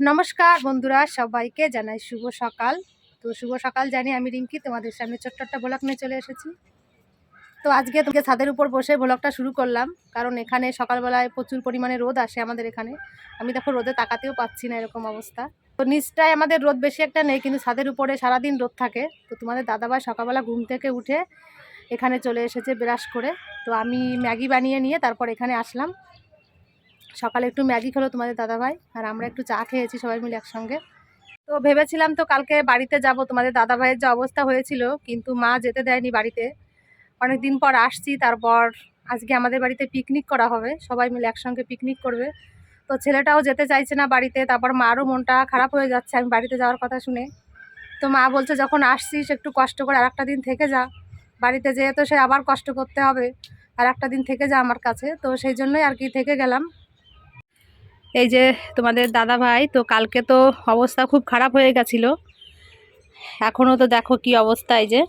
নমস্কার বন্ধুরা, সবাইকে জানাই শুভ সকাল। তো শুভ সকাল জানি আমি রিঙ্কি তোমাদের সামনে ছোট্ট একটা ব্লগ নিয়ে চলে এসেছি। তো আজকে তোকে ছাদের উপর বসে ব্লগটা শুরু করলাম, কারণ এখানে সকালবেলায় প্রচুর পরিমাণে রোদ আসে আমাদের এখানে। আমি দেখো রোদে তাকাতেও পাচ্ছি না এরকম অবস্থা। তো নিচটায় আমাদের রোদ বেশি একটা নেই, কিন্তু ছাদের উপরে সারাদিন রোদ থাকে। তো তোমাদের দাদাভাই সকালবেলা ঘুম থেকে উঠে এখানে চলে এসেছে ব্রাশ করে। তো আমি ম্যাগি বানিয়ে নিয়ে তারপর এখানে আসলাম। সকালে একটু ম্যাগি খেলো তোমাদের দাদাভাই, আর আমরা একটু চা খেয়েছি সবাই মিলে একসঙ্গে। তো ভেবেছিলাম তো কালকে বাড়িতে যাব, তোমাদের দাদাভাইয়ের যে অবস্থা হয়েছিল, কিন্তু মা যেতে দেয়নি বাড়িতে। অনেক দিন পর আসছি, তারপর আজকে আমাদের বাড়িতে পিকনিক করা হবে, সবাই মিলে একসঙ্গে পিকনিক করবে। তো ছেলেটাও যেতে চাইছে না বাড়িতে, তারপর মারও মনটা খারাপ হয়ে যাচ্ছে, আমি বাড়িতে যাওয়ার কথা শুনে। তো মা বলছে, যখন আসছিস, একটু কষ্ট করে আর দিন থেকে যা। বাড়িতে যেয়ে তো সে আবার কষ্ট করতে হবে আর একটা দিন থেকে যা আমার কাছে। তো সেই জন্যই আর কি থেকে গেলাম। এই যে তোমাদের দাদা ভাই তো কালকে তো অবস্থা খুব খারাপ হয়ে গেছিল। এখনও তো দেখো কি অবস্থা এই যে।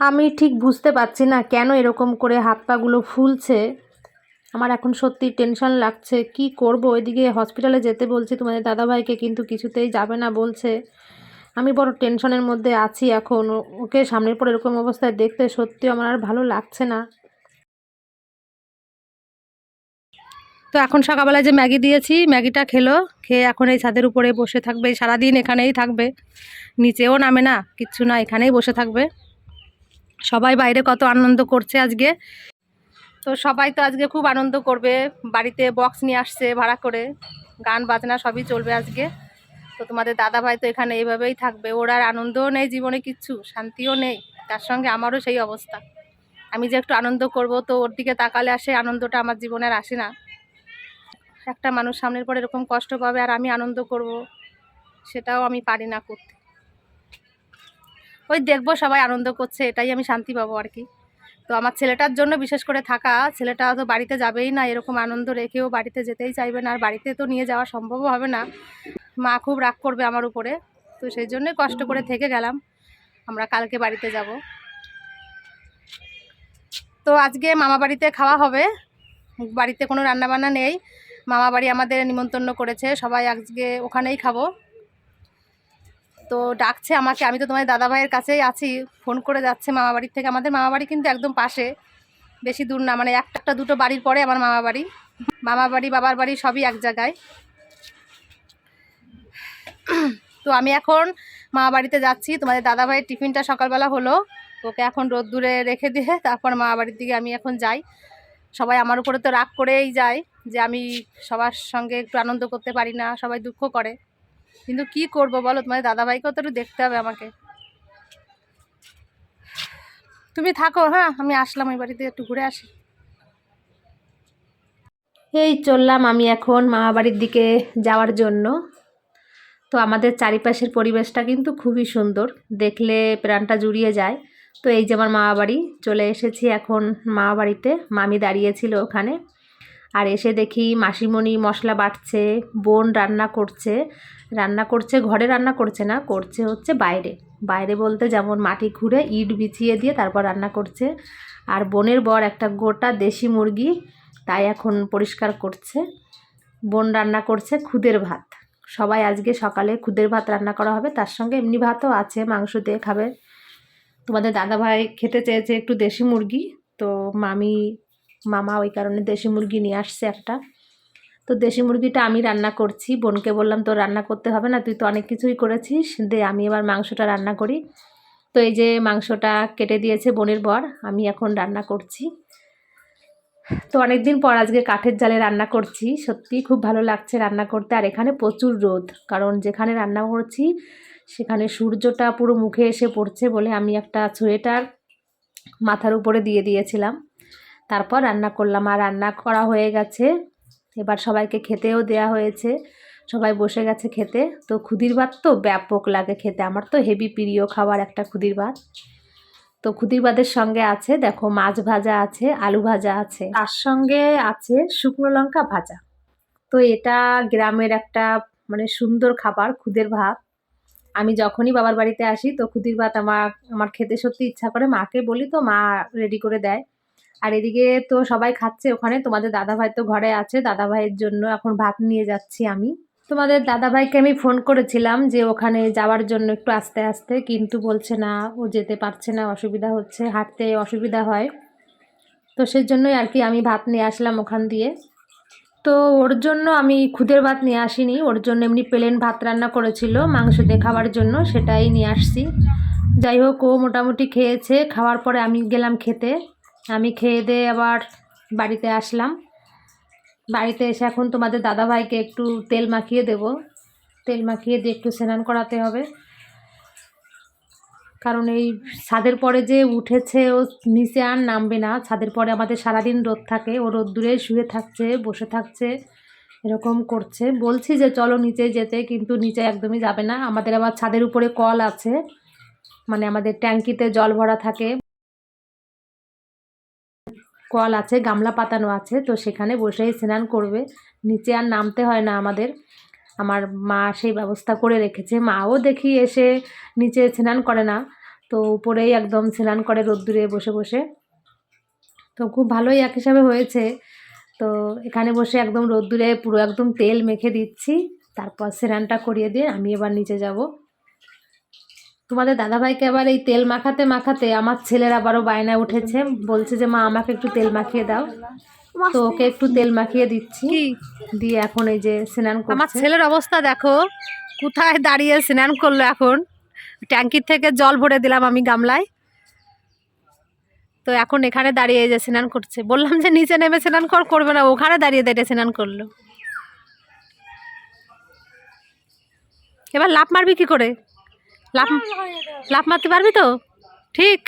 আমি ঠিক বুঝতে পারছি না কেন এরকম করে হাত পাগুলো ফুলছে। আমার এখন সত্যি টেনশন লাগছে। কি করব? ওইদিকে হসপিটালে যেতে বলছি তোমাদের দাদাভাইকে, কিন্তু কিছুতেই যাবে না বলছে। আমি বড় টেনশনের মধ্যে আছি এখন। ওকে সামনের পর এরকম অবস্থায় দেখতে সত্যি আমার আর ভালো লাগছে না। তো এখন সকালবেলায় যে ম্যাগি দিয়েছি, ম্যাগিটা খেলো, খেয়ে এখন এই ছাদের উপরে বসে থাকবে। সারাদিন এখানেই থাকবে। নিচেও নামে না, কিচ্ছু না, এখানেই বসে থাকবে। সবাই বাইরে কত আনন্দ করছে আজকে। তো সবাই তো আজকে খুব আনন্দ করবে। বাড়িতে বক্স নিয়ে আসছে ভাড়া করে। গান, বাজনা সবই চলবে আজকে। তো তোমাদের দাদা ভাই তো এখানে এইভাবেই থাকবে। ওর আর আনন্দও নেই জীবনে কিচ্ছু, শান্তিও নেই। তার সঙ্গে আমারও সেই অবস্থা। আমি যে একটু আনন্দ করব, তো ওর দিকে তাকালে আসে, আনন্দটা আমার জীবনে আর আসে না। একটা মানুষ সামনের পর এরকম কষ্ট পাবে আর আমি আনন্দ করব, সেটাও আমি পারি না করতে। ওই দেখব সবাই আনন্দ করছে, এটাই আমি শান্তি পাবো আর কি। তো আমার ছেলেটার জন্য বিশেষ করে থাকা, ছেলেটা তো বাড়িতে যাবেই না, এরকম আনন্দ রেখেও বাড়িতে যেতেই চাইবে না, আর বাড়িতে তো নিয়ে যাওয়া সম্ভবও হবে না। মা খুব রাগ করবে আমার উপরে, তো সেই জন্যই কষ্ট করে থেকে গেলাম। আমরা কালকে বাড়িতে যাব। তো আজকে মামা বাড়িতে খাওয়া হবে, বাড়িতে কোনো রান্নাবান্না নেই। মামা বাড়ি আমাদের নিমন্ত্রণ করেছে, সবাই আজকে ওখানেই খাব। তো ডাকছে আমাকে, আমি তো তোমার দাদা ভাইয়ের কাছেই আছি, ফোন করে যাচ্ছে মামা বাড়ির থেকে। আমাদের মামা বাড়ি কিন্তু একদম পাশে, বেশি দূর না মানে একটা একটা দুটো বাড়ির পরে আমার মামা বাড়ি মামা বাড়ি বাবার বাড়ি সবই এক জায়গায়। তো আমি এখন মামা বাড়িতে যাচ্ছি, তোমাদের দাদা ভাইয়ের টিফিনটা সকালবেলা হলো, ওকে এখন রোদ্দুরে রেখে দিয়ে তারপর মামা বাড়ির দিকে আমি এখন যাই। সবাই আমার উপরে তো রাগ করেই যায়। যে আমি সবার সঙ্গে একটু আনন্দ করতে পারি না, সবাই দুঃখ করে। কিন্তু কি করব বলো? তোমাদের দাদাভাইকেও তো একটু দেখতে হবে আমাকে। তুমি থাকো হ্যাঁ? আমি আসলাম ওই বাড়িতে একটু ঘুরে আসি। এই চললাম আমি এখন মামা বাড়ির দিকে যাওয়ার জন্য। তো আমাদের চারিপাশের পরিবেশটা কিন্তু খুবই সুন্দর, দেখলে প্রাণটা জুড়িয়ে যায়। তো এই যে আমার মামা বাড়ি, চলে এসেছি এখন মামা বাড়িতে। মামি দাঁড়িয়েছিল ওখানে। আর এসে দেখি মাসিমণি মশলা বাটছে, বোন রান্না করছে। রান্না করছে, ঘরে রান্না করছে না, করছে হচ্ছে বাইরে। বাইরে বলতে যেমন মাটি খুঁড়ে ইট বিছিয়ে দিয়ে তারপর রান্না করছে। আর বোনের বর একটা গোটা দেশি মুরগি তাই এখন পরিষ্কার করছে। বোন রান্না করছে খুদের ভাত। সবাই আজকে সকালে খুদের ভাত রান্না করা হবে। তার সঙ্গে এমনি ভাতও আছে, মাংস দিয়ে খাবে। তোমাদের দাদাভাই খেতে চেয়েছে একটু দেশি মুরগি। তো মামি মামা ওই কারণে দেশি মুরগি নিয়ে আসছে একটা। তো দেশি মুরগিটা আমি রান্না করছি। বোনকে বললাম তো রান্না করতে হবে না, তুই তো অনেক কিছুই করেছিস। দে, আমি এবার মাংসটা রান্না করি। তো এই যে মাংসটা কেটে দিয়েছে বোনের বর, আমি এখন রান্না করছি। তো অনেক দিন পর আজকে কাঠের জালে রান্না করছি। সত্যিই খুব ভালো লাগছে রান্না করতে। আর এখানে প্রচুর রোদ, কারণ যেখানে রান্না করছি, সেখানে সূর্যটা পুরো মুখে এসে পড়ছে বলে আমি একটা সোয়েটার মাথার উপরে দিয়ে দিয়েছিলাম। তারপর রান্না করলাম আর রান্না করা হয়ে গেছে। এবার সবাইকে খেতেও দেয়া হয়েছে। সবাই বসে গেছে খেতে। তো খুদির ভাত তো ব্যাপক লাগে খেতে। আমার তো হেভি প্রিয় খাবার একটা খুদির ভাত। তো খুদির ভাতের সঙ্গে আছে, দেখো মাছ ভাজা আছে, আলু ভাজা আছে। তার সঙ্গে আছে শুকনো লঙ্কা ভাজা। তো এটা গ্রামের একটা মানে সুন্দর খাবার খুদের ভাত। আমি যখনই বাবার বাড়িতে আসি তো খুদির ভাত আমার আমার খেতে সত্যি ইচ্ছা করে। মাকে বলি তো মা রেডি করে দেয়। আর এদিকে তো সবাই খাচ্ছে ওখানে। তোমাদের দাদাভাই তো ঘরে আছে, দাদাভাইয়ের জন্য এখন ভাত নিয়ে যাচ্ছি আমি। তোমাদের দাদাভাইকে আমি ফোন করেছিলাম যে ওখানে যাওয়ার জন্য একটু আস্তে আস্তে, কিন্তু বলছে না, ও যেতে পারছে না, অসুবিধা হচ্ছে, হাঁটতে অসুবিধা হয়। তো সেই জন্যই আর কি আমি ভাত নিয়ে আসলাম ওখান দিয়ে। তো ওর জন্য আমি খুদের ভাত নিয়ে আসিনি, ওর জন্য এমনি প্লেন ভাত রান্না করেছিল, মাংস দিয়ে খাওয়ার জন্য, সেটাই নিয়ে আসছি। যাই হোক, ও মোটামুটি খেয়েছে, খাওয়ার পরে আমি গেলাম খেতে। আমি খেয়ে দিয়ে আবার বাড়িতে আসলাম। বাড়িতে এসে এখন তোমাদের দাদাভাইকে একটু তেল মাখিয়ে দেব। তেল মাখিয়ে দিয়ে একটু স্নান করাতে হবে। কারণ এই ছাদের পরে যে উঠেছে, ও নিচে আর নামবে না। ছাদের পরে আমাদের সারাদিন রোদ থাকে। ও রোদ দূরে শুয়ে থাকছে, বসে থাকছে, এরকম করছে। বলছি যে, চলো নিচে যেতে। কিন্তু নিচে একদমই যাবে না। আমাদের আবার ছাদের উপরে কল আছে। মানে আমাদের ট্যাঙ্কিতে জল ভরা থাকে। কল আছে, গামলা পাতানো আছে, তো সেখানে বসেই স্নান করবে। নিচে আর নামতে হয় না আমাদের। আমার মা সেই ব্যবস্থা করে রেখেছে। মাও দেখি এসে নিচে স্নান করে না, তো উপরেই একদম স্নান করে রোদ্দুরে বসে বসে। তো খুব ভালোই এক হিসাবে হয়েছে। তো এখানে বসে একদম রোদ্দুরে পুরো একদম তেল মেখে দিচ্ছি। তারপর স্নানটা করিয়ে দিয়ে আমি এবার নিচে যাব। তোমাদের দাদাভাইকে আবার এই তেল মাখাতে মাখাতে আমার ছেলের আবারও বায়নায় উঠেছে। বলছে যে মা আমাকে একটু তেল মাখিয়ে দাও। তো ওকে একটু তেল মাখিয়ে দিচ্ছি। দিয়ে এখন এই যে স্নান করছে। আমার ছেলের অবস্থা দেখো কোথায় দাঁড়িয়ে স্নান করল এখন? ট্যাঙ্কির থেকে জল ভরে দিলাম আমি গামলায়। তো এখন এখানে দাঁড়িয়ে যে স্নান করছে। বললাম যে নিচে নেমে স্নান কর করবে না। ওখানে দাঁড়িয়ে দাঁড়িয়ে স্নান করল। এবার লাফ মারবি কি করে? লাফ লাফ মারতে পারবি তো? ঠিক।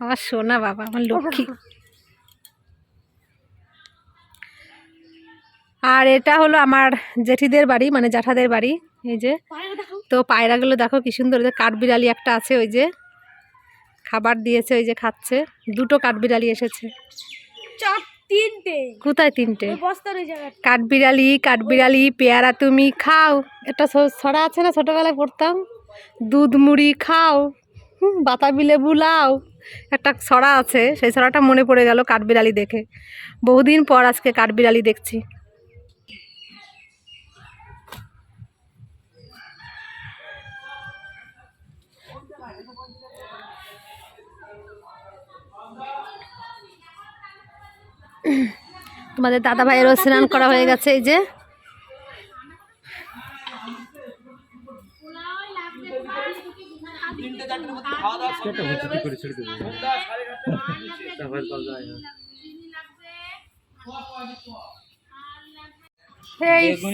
আমার সোনা বাবা আমার লক্ষ্মী। আর এটা হলো আমার জেঠিদের বাড়ি মানে জ্যাঠাদের বাড়ি এই যে। তো পায়রাগুলো দেখো কি সুন্দর কাঠবিড়ালি একটা আছে ওই যে। খাবার দিয়েছে ওই যে খাচ্ছে। দুটো কাঠবিড়ালি এসেছে। চার তিনটে। কোথায় তিনটে? বস্তার ওই জায়গায় কাঠবিড়ালি কাঠবিড়ালি পেয়ারা তুমি খাও। একটা ছ- ছড়া আছে না? ছোটোবেলায় পড়তাম। দুধ মুড়ি খাও। বাতাবি লেবু লাও। একটা ছড়া আছে। সেই ছড়াটা মনে পড়ে গেল কাঠবিড়ালি দেখে। বহুদিন পর আজকে কাঠবিড়ালি দেখছি। তোমাদের দাদা ভাইয়েরও স্নান করা হয়ে গেছে এই যে।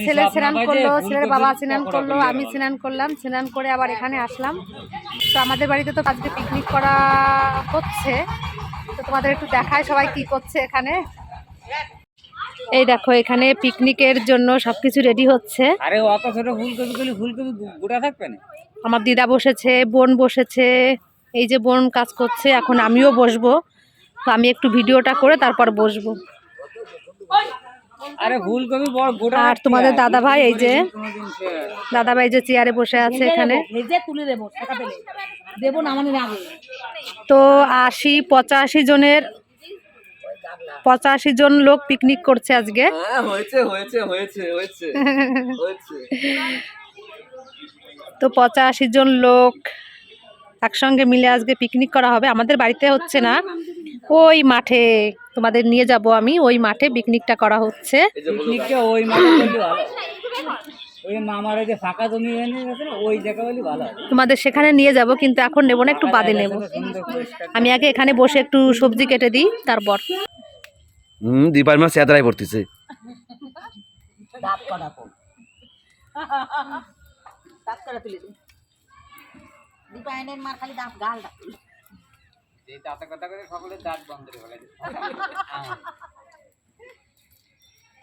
ছেলে স্নান করল ছেলের বাবা স্নান করল আমি স্নান করলাম স্নান করে আবার এখানে আসলাম। তো আমাদের বাড়িতে তো আজকে পিকনিক করা হচ্ছে। তো তোমাদের একটু দেখায় সবাই কি করছে এখানে। এই দেখো এখানে পিকনিকের জন্য সবকিছু রেডি হচ্ছে। আরে অত ছোট ফুলকপি গুলি ফুলকপি গোটা থাকবে না? আমার দিদা বসেছে বোন বসেছে এই যে বোন কাজ করছে এখন আমিও বসবো। তো আমি একটু ভিডিওটা করে তারপর বসবো। আরে ফুলকপি বড় গোটা আর তোমাদের দাদা ভাই এই যে দাদা ভাই যে চেয়ারে বসে আছে এখানে। ভেজে তুলে দেবো টাকা পেলে। দেবো না আমাদের তো আশি পঁচাশি জনের পঁচাশি জন লোক পিকনিক করছে আজকে। হ্যাঁ হয়েছে হয়েছে হয়েছে হয়েছে হয়েছে। তো পঁচাশি জন লোক একসঙ্গে মিলে আজকে পিকনিক করা হবে। আমাদের বাড়িতে হচ্ছে না ওই মাঠে তোমাদের নিয়ে যাব আমি ওই মাঠে পিকনিকটা করা হচ্ছে। এই যে বলল পিকনিকটা ওই মাঠে করলে ভালো। ওই মামার ওই যে ফাঁকা জমি এনে গেছে না ওই জায়গা বলি ভালো। তোমাদের সেখানে নিয়ে যাব কিন্তু এখন নেব না একটু বাদে নেব। আমি আগে এখানে বসে একটু সবজি কেটে দিই তারপর। হুম দীপার মা চেতরাই পড়তেছে।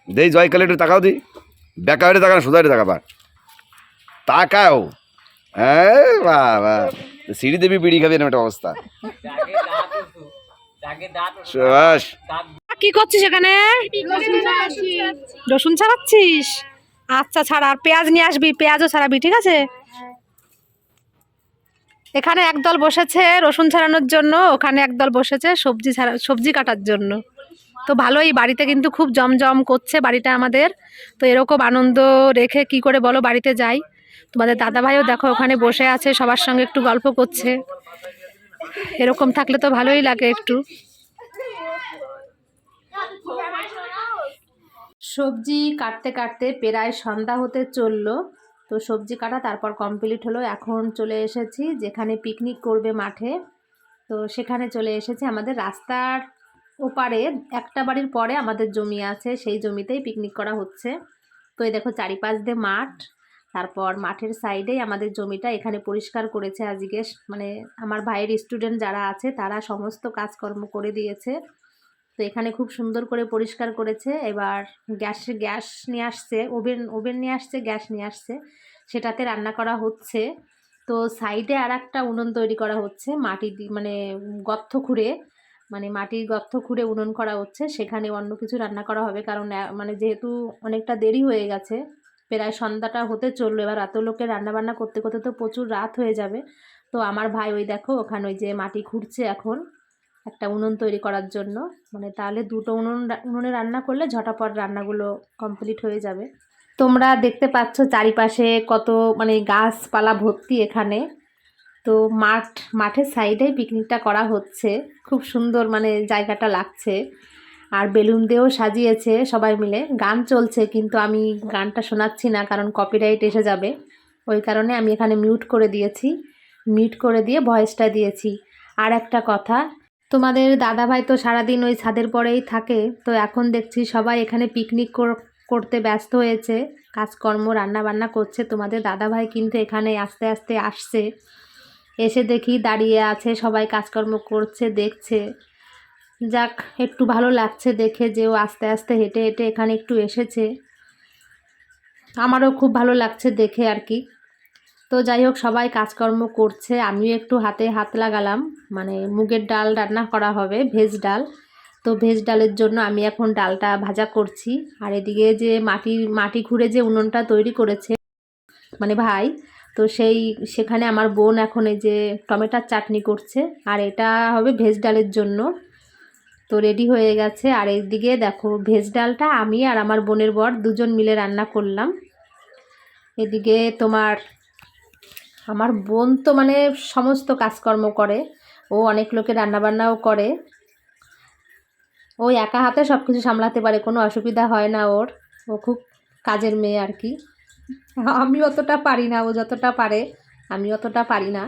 দিই জয় কালে একটু তাকাও দি। বেকা হয়ে তাকানো সোজা হয়ে তাকাবার তাকাও। হ্যাঁ বাহ বাহ সিঁড়ি দেবী বিড়ি খাবি এরকম একটা অবস্থা। কি করছিস এখানে? রসুন ছাড়াচ্ছিস? আচ্ছা ছাড়া, আর পেঁয়াজ নিয়ে আসবি, পেঁয়াজও ছাড়াবি, ঠিক আছে? এখানে একদল বসেছে রসুন ছাড়ানোর জন্য, ওখানে একদল বসেছে সবজি ছাড়া, সবজি কাটার জন্য। তো ভালোই, বাড়িতে কিন্তু খুব জমজম করছে বাড়িটা আমাদের। তো এরকম আনন্দ রেখে কি করে বলো, বাড়িতে যাই। তোমাদের দাদাভাইও দেখো ওখানে বসে আছে, সবার সঙ্গে একটু গল্প করছে। এরকম থাকলে তো ভালোই লাগে একটু। সবজি কাটতে কাটতে প্রায় সন্ধ্যা হতে চলল। তো সবজি কাটা তারপর কমপ্লিট হলো। এখন চলে এসেছি যেখানে পিকনিক করবে মাঠে। তো সেখানে চলে এসেছি আমাদের রাস্তার ওপারে। একটা বাড়ির পরে আমাদের জমি আছে, সেই জমিতেই পিকনিক করা হচ্ছে। তো এই দেখো চারিপাশ দিয়ে মাঠ। তারপর মাঠের সাইডেই আমাদের জমিটা এখানে পরিষ্কার করেছে আজকে। মানে আমার ভাইয়ের স্টুডেন্ট যারা আছে তারা সমস্ত কাজকর্ম করে দিয়েছে। তো এখানে খুব সুন্দর করে পরিষ্কার করেছে। এবার গ্যাস গ্যাস নিয়ে আসছে, ওভেন ওভেন নিয়ে আসছে, গ্যাস নিয়ে আসছে। সেটাতে রান্না করা হচ্ছে। তো সাইডে আর একটা উনুন তৈরি করা হচ্ছে, মাটি মানে গর্ত খুঁড়ে মানে মাটির গর্ত খুঁড়ে উনুন করা হচ্ছে। সেখানে অন্য কিছু রান্না করা হবে কারণ মানে যেহেতু অনেকটা দেরি হয়ে গেছে, প্রায় সন্ধ্যাটা হতে চলল। এবার এত লোকের রান্না বান্না করতে করতে তো প্রচুর রাত হয়ে যাবে। তো আমার ভাই ওই দেখো, ওখানে ওই যে মাটি খুঁড়ছে এখন। একটা উনুন তৈরি করার জন্য। মানে তাহলে দুটো উনুন উনুনে রান্না করলে ঝটাপট রান্নাগুলো কমপ্লিট হয়ে যাবে। তোমরা দেখতে পাচ্ছ চারিপাশে কত মানে গাছপালা ভর্তি এখানে। তো মাঠ, মাঠের সাইডেই পিকনিকটা করা হচ্ছে। খুব সুন্দর মানে জায়গাটা লাগছে। আর বেলুন দিয়েও সাজিয়েছে সবাই মিলে। গান চলছে কিন্তু আমি গানটা শোনাচ্ছি না কারণ কপিরাইট এসে যাবে। ওই কারণে আমি এখানে মিউট করে দিয়েছি। মিউট করে দিয়ে ভয়েসটা দিয়েছি। আর একটা কথা তোমাদের দাদাভাই তো সারাদিন ওই ছাদের পরেই থাকে, তো এখন দেখছি সবাই এখানে পিকনিক করতে ব্যস্ত হয়েছে, কাজকর্ম রান্না বান্না করছে। তোমাদের দাদাভাই কিন্তু এখানে আস্তে আস্তে আসছে। এসে দেখি দাঁড়িয়ে আছে, সবাই কাজকর্ম করছে, দেখছে। যাক, একটু ভালো লাগছে দেখে যে ও আস্তে আস্তে হেঁটে হেঁটে এখানে একটু এসেছে। আমারও খুব ভালো লাগছে দেখে আর কি। তো যাই হোক সবাই কাজকর্ম করছে। আমিও একটু হাতে হাত লাগালাম। মানে মুগের ডাল রান্না করা হবে, ভেজ ডাল। তো ভেজ ডালের জন্য আমি এখন ডালটা ভাজা করছি। আর এদিকে যে মাটি মাটি খুঁড়ে যে উনুনটা তৈরি করেছে মানে ভাই, তো সেই, সেখানে আমার বোন এখন এই যে টমেটোর চাটনি করছে। আর এটা হবে ভেজ ডালের জন্য। তো রেডি হয়ে গেছে। আর এদিকে দেখো, ভেজ ডালটা আমি আর আমার বোনের বর দুজন মিলে রান্না করলাম। এদিকে তোমার আমার বোন তো মানে সমস্ত কাজকর্ম করে। ও অনেক লোকে রান্নাবান্নাও করে। ও একা হাতে সব কিছু সামলাতে পারে, কোনো অসুবিধা হয় না ওর। ও খুব কাজের মেয়ে আর কি। আমি অতটা পারি না, ও যতটা পারে, আমি অতটা পারি না।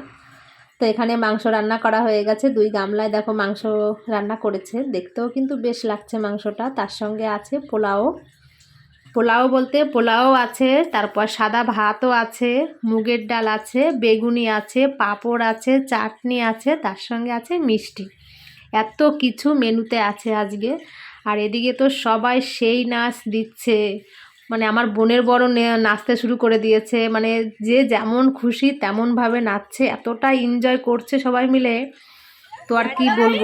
তো এখানে মাংস রান্না করা হয়ে গেছে, দুই গামলায় দেখো মাংস রান্না করেছে। দেখতেও কিন্তু বেশ লাগছে মাংসটা, তার সঙ্গে আছে পোলাও। পোলাও বলতে পোলাও আছে, তারপর সাদা ভাতও আছে, মুগের ডাল আছে, বেগুনি আছে, পাঁপড় আছে, চাটনি আছে, তার সঙ্গে আছে মিষ্টি। এত কিছু মেনুতে আছে আজকে। আর এদিকে তো সবাই সেই নাচ দিচ্ছে। মানে আমার বোনের বড় নাচতে শুরু করে দিয়েছে। মানে যে যেমন খুশি তেমনভাবে নাচছে। এতটা এনজয় করছে সবাই মিলে। তো আর কি বলব?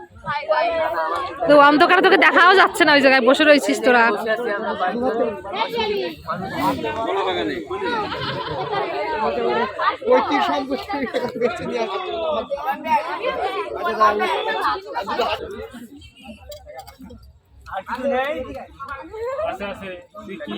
তো অন্ধকারে তোকে দেখাও যাচ্ছে না, ওই জায়গায় বসে রয়েছিস তোরা। আছে আছে তুই কি